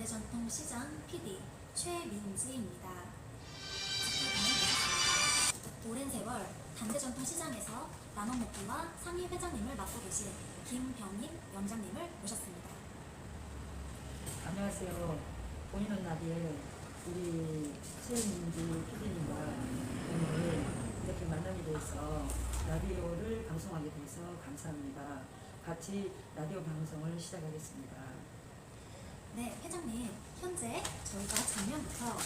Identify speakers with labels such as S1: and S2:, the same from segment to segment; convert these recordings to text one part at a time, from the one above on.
S1: 시장 PD 최민지입니다. 오랜 세월 단대전통시장에서 남원목기와 상위 회장님을 맡고 계신 김병인 원장님을 모셨습니다.
S2: 안녕하세요. 보이는 라디오의 우리 최민지 PD님과 오늘 이렇게 만남이 돼서 라디오를 방송하게 돼서 감사합니다. 같이 라디오 방송을 시작하겠습니다.
S1: 네, 회장님. 현재 저희가 작년부터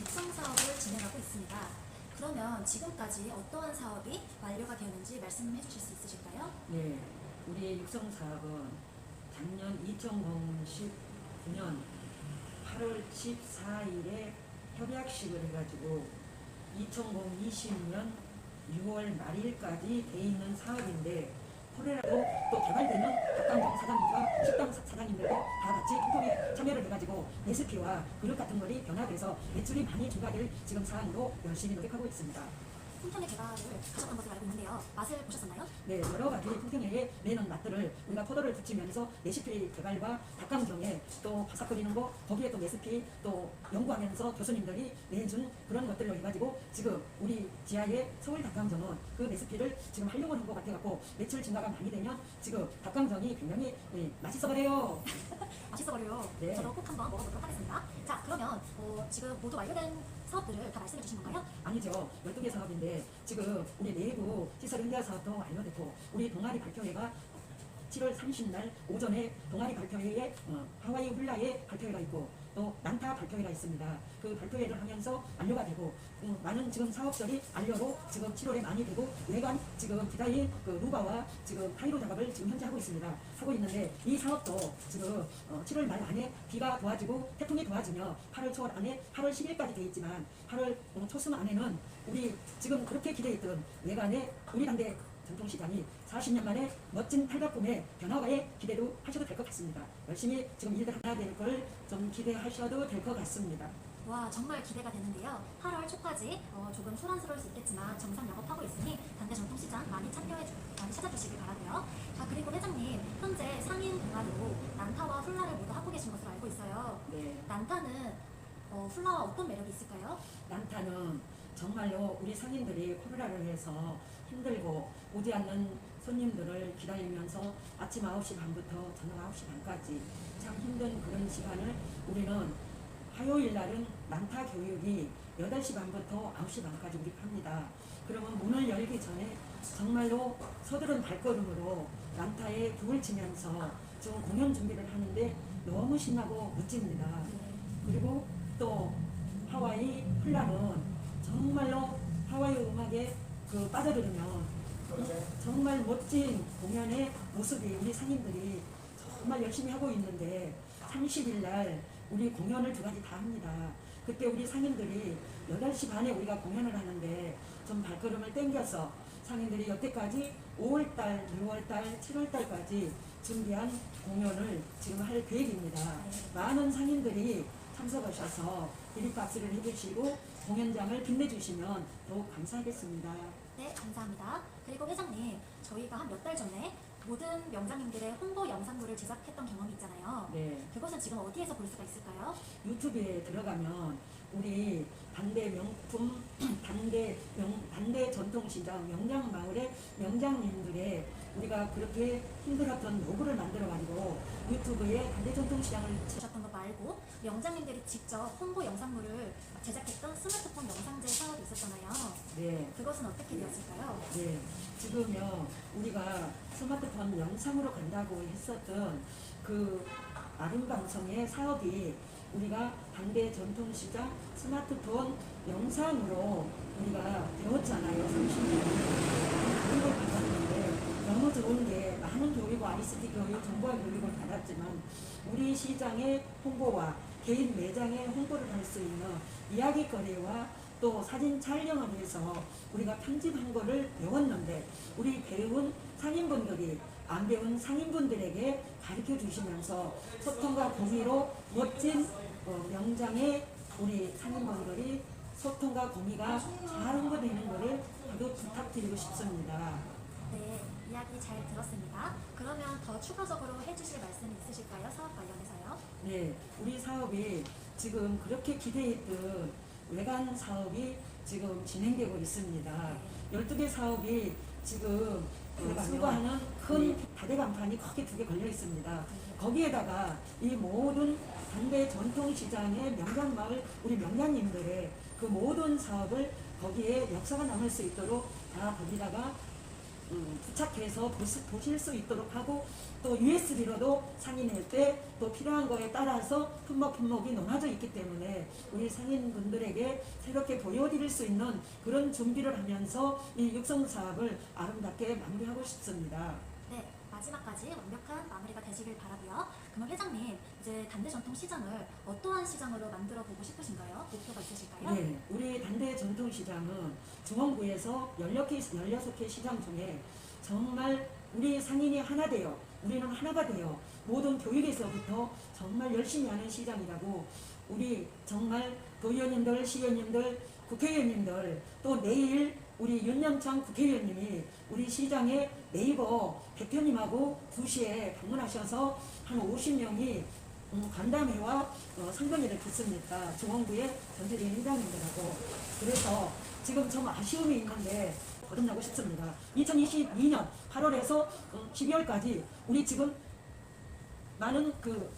S1: 육성 사업을 진행하고 있습니다. 그러면 지금까지 어떠한 사업이 완료가 되었는지 말씀해 주실 수 있으실까요?
S2: 네, 우리 육성 사업은 작년 2019년 8월 14일에 협약식을 해가지고 2020년 6월 말일까지 돼 있는 사업인데 코레라도 또 개발되는 닭강정 사장님과 식당 사- 사장님들도 다 같이 통통에 참여를 해가지고 레시피와 그릇 같은 것이 변화돼서 매출이 많이 증가될 지금 사항으로 열심히 노력하고 있습니다.
S1: 풍경의 개발을 하셨던 것으로 알고 있는데요. 맛을 보셨었나요?
S2: 네, 여러 가지 풍경에 내는 맛들을 우리가 포도를 붙이면서 레시피 개발과 닭강정에 또 바삭거리는 거 거기에 또 레시피 또 연구하면서 교수님들이 내준 그런 것들로 해가지고 지금 우리 지하의 서울 닭강정은 그 레시피를 지금 활용을 한것 같아갖고 매출 증가가 많이 되면 지금 닭강정이 굉장히 예, 맛있어 버려요.
S1: 맛있어 버려요.
S2: 네.
S1: 저도 꼭 한번 먹어보도록 하겠습니다. 자, 그러면 어, 지금 모두 완료된 사업들을 다 말씀해 주신 건가요?
S2: 아니죠. 12개 사업인데 지금 우리 내부 시설 응대 사업도 완료됐고 우리 동아리 발표회가 7월 30날 오전에 동아리 발표회에 어, 하와이 훌라의 발표회가 있고 또 난타 발표회가 있습니다. 그 발표회를 하면서 완료가 되고 음, 많은 지금 사업들이 완료로 지금 7월에 많이 되고 외관 지금 기다린 그 루바와 지금 타이로 작업을 지금 현재 하고 있습니다. 하고 있는데 이 사업도 지금 어, 7월 말 안에 비가 도와주고 태풍이 도와주며 8월 초 안에 8월 10일까지 돼 있지만 8월 어, 초순 안에는 우리 지금 그렇게 기대했던 외관에 우리 당대 전통시장이 40년 만에 멋진 탈바꿈의 변화가에 기대도 하셔도 될 것 같습니다. 열심히 지금 일들 하나 될 걸 좀 기대하셔도 될 것 같습니다.
S1: 와, 정말 기대가 되는데요. 8월 초까지 어, 조금 소란스러울 수 있겠지만 정상 영업하고 있으니 단대 전통시장 많이 참여해 주, 많이 찾아주시길 바라고요. 자, 그리고 회장님, 현재 상인 동아리로 난타와 훌라를 모두 하고 계신 것으로 알고 있어요.
S2: 네.
S1: 난타는 어, 훌라와 어떤 매력이 있을까요?
S2: 난타는 정말로 우리 상인들이 코로나를 해서 힘들고 오지 않는 손님들을 기다리면서 아침 9시 반부터 저녁 9시 반까지 참 힘든 그런 시간을 우리는 화요일 날은 난타 교육이 8시 반부터 9시 반까지 우리 합니다. 그러면 문을 열기 전에 정말로 서두른 발걸음으로 난타에 북을 치면서 지금 공연 준비를 하는데 너무 신나고 멋집니다.
S1: 네.
S2: 그리고 또 하와이 훌라는 정말로 하와이 음악에 그 빠져들으면 정말 멋진 공연의 모습이 우리 상인들이 정말 열심히 하고 있는데 30일 날 우리 공연을 두 가지 다 합니다. 그때 우리 상인들이 8시 반에 우리가 공연을 하는데 좀 발걸음을 땡겨서 상인들이 여태까지 5월달, 6월달, 7월달까지 준비한 공연을 지금 할 계획입니다. 많은 상인들이 참석하셔서 기립 박수를 해주시고 공연장을 빛내주시면 더욱 감사하겠습니다.
S1: 네, 감사합니다. 그리고 회장님, 저희가 한 몇 달 전에 모든 명장님들의 홍보 영상물을 제작했던 경험이 있잖아요.
S2: 네.
S1: 그것은 지금 어디에서 볼 수가 있을까요?
S2: 유튜브에 들어가면 우리 반대 명품, 반대 명, 반대 전통시장 명장 마을의 명장님들의 우리가 그렇게 힘들었던 로고를 만들어가지고 유튜브에 반대 전통시장을
S1: 보셨던 것 말고 명장님들이 직접 홍보 영상물을 제작했던 스마트폰 영상제 사업이 있었잖아요.
S2: 네.
S1: 그것은 어떻게 되었을까요?
S2: 네, 지금요 우리가 스마트폰 영상으로 간다고 했었던 그 아름방송의 사업이 우리가 반대 전통시장 스마트폰 영상으로 우리가 배웠잖아요 30년 교육을 받았는데 너무 좋은 게 많은 교육과 ICT 교육, 정보화 교육을 받았지만 우리 시장의 홍보와 개인 매장의 홍보를 할 수 있는 이야기거리와 또 사진 촬영을 해서 우리가 편집한 거를 배웠는데 우리 배운 상인분들이 안 배운 상인분들에게 가르쳐 주시면서 소통과 공유로 멋진 어, 명장의 우리 상인분들이 소통과 공유가 잘 홍보되는 것을 저도 부탁드리고 싶습니다.
S1: 네, 이야기 잘 들었습니다. 그러면 더 추가적으로 해주실 말씀 있으실까요? 사업 관련해서요.
S2: 네, 우리 사업이 지금 그렇게 기대했던 외관 사업이 지금 진행되고 있습니다. 12개 사업이 지금 그 수거하는 큰 다대 간판이 크게 두 개 걸려 있습니다. 거기에다가 이 모든 담배 전통 시장의 명장마을 우리 명장님들의 그 모든 사업을 거기에 역사가 남을 수 있도록 다 거기다가 음, 부착해서 보시, 보실 수 있도록 하고 또 USB로도 상인할 때또 필요한 거에 따라서 품목 품목이 놓아져 있기 때문에 우리 상인분들에게 새롭게 보여드릴 수 있는 그런 준비를 하면서 이 육성 사업을 아름답게 마무리하고 싶습니다.
S1: 네, 마지막까지 완벽한 마무리가 되시길 바라고요. 그럼 회장님, 이제 단대 전통 시장을 어떠한 시장으로 만들어 보고 싶으신가요? 목표가 있으실까요?
S2: 네, 우리 단대 전통 시장은 중원구에서 16개, 16개 시장 중에 정말 우리 상인이 하나 되어 우리는 하나가 되어 모든 교육에서부터 정말 열심히 하는 시장이라고 우리 정말 도의원님들, 시의원님들, 국회의원님들 또 내일 우리 윤영창 국회의원님이 우리 시장에 네이버 대표님하고 2시에 방문하셔서 한 50명이 음, 간담회와 어, 상견례를 듣습니다. 중원구의 전체적인 회장님들하고. 그래서 지금 좀 아쉬움이 있는데 거듭나고 싶습니다. 2022년 8월에서 12월까지 우리 지금 많은 그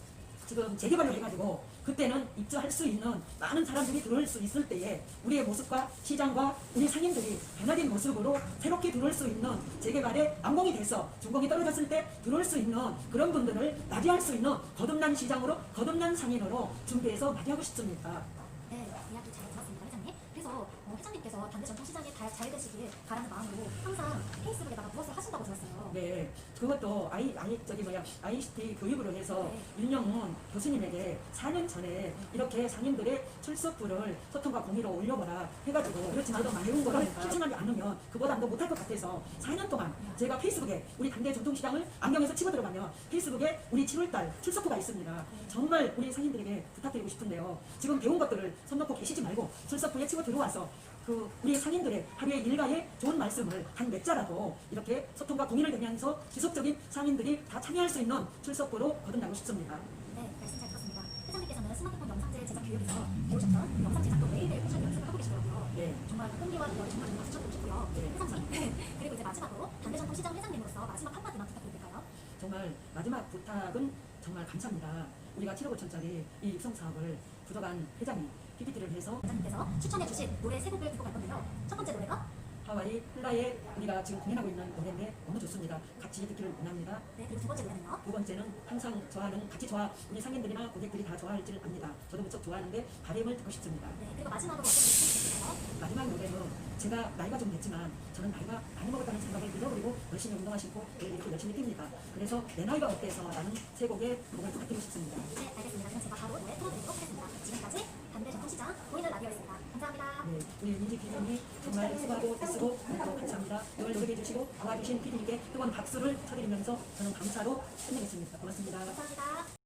S2: 지금 재개발을 해가지고 그때는 입주할 수 있는 많은 사람들이 들어올 수 있을 때에 우리의 모습과 시장과 우리 상인들이 변화된 모습으로 새롭게 들어올 수 있는 재개발에 완공이 돼서 준공이 떨어졌을 때 들어올 수 있는 그런 분들을 맞이할 수 있는 거듭난 시장으로 거듭난 상인으로 준비해서 맞이하고 싶습니다.
S1: 네, 이야기 잘 들었습니다, 회장님. 그래서 어, 회장님께서 단대 전통 시장이 다, 잘 되시길 바라는 마음으로 항상 페이스북에다가 무엇을 하신다고 들었어요.
S2: 네, 그것도 아이, 아이, 저기 뭐야, ICT 교육으로 해서
S1: 네.
S2: 윤영훈 교수님에게 4년 전에 이렇게 상인들의 출석부를 소통과 공유로 올려보라 해가지고 그렇지만 도 많이 온 거를 실천하지 않으면 그보다 더 못할 것 같아서 4년 동안 제가 페이스북에 우리 단대 전통시장을 안경에서 치고 들어가면 페이스북에 우리 7월달 출석부가 있습니다. 정말 우리 상인들에게 부탁드리고 싶은데요. 지금 배운 것들을 손 놓고 계시지 말고 출석부에 치고 들어와서 그 우리 상인들의 하루의 일과의 좋은 말씀을 한 몇 자라도 이렇게 소통과 공유를 되면서 지속적인 상인들이 다 참여할 수 있는 출석부로 거듭나고 싶습니다.
S1: 네, 말씀 잘 들었습니다. 회장님께서는 스마트폰 영상제 제작 교육에서 배우셨던 영상 제작도 매일매일 꾸준히 연습을 하고 계시더라고요.
S2: 네.
S1: 정말 끈기와 열이 정말 쳐드리고 싶고요.
S2: 네.
S1: 회장님. 그리고 이제 마지막으로 단대전통 시장 회장님으로서 마지막 한마디만 부탁드릴까요?
S2: 정말 마지막 부탁은 정말 감사합니다. 우리가 7억 5천짜리 이 육성 사업을 부족한 회장 이 PPT를 해서
S1: 회장님께서 추천해 주신 노래 세 곡을 듣고 갈 건데요. 첫 번째 노래가
S2: 하와이 훌라에 우리가 지금 공연하고 있는 노래인데 너무 좋습니다. 같이 듣기를 원합니다.
S1: 네, 그리고 두 번째 노래는요.
S2: 두 번째는 항상 좋아하는 같이 좋아 우리 상인들이나 고객들이 다 좋아할 줄 압니다. 저도 무척 좋아하는데 바램을 듣고 싶습니다.
S1: 네, 그리고 마지막으로 어떤 노래 듣을까요?
S2: 마지막 노래는 제가 나이가 좀 됐지만 저는 나이가 많이 먹었다는 생각을 잊어버리고 열심히 운동하시고 이렇게 열심히 뜁니다. 그래서 내 나이가 어때서 라는 세 곡의 곡을 부탁드리고 싶습니다.
S1: 네, 알겠습니다. 그럼 제가 바로 노래 틀어드리도록 하겠습니다. 지금까지 단대전통시장 보이는 라디오였습니다. 감사합니다.
S2: 네, 우리 민지 PD님이 정말 수고하고 애또 감사합니다. 오늘 노력해 주시고 도와주신 PD님께 뜨거운 박수를 쳐드리면서 저는 감사로 끝내겠습니다. 고맙습니다.
S1: 감사합니다.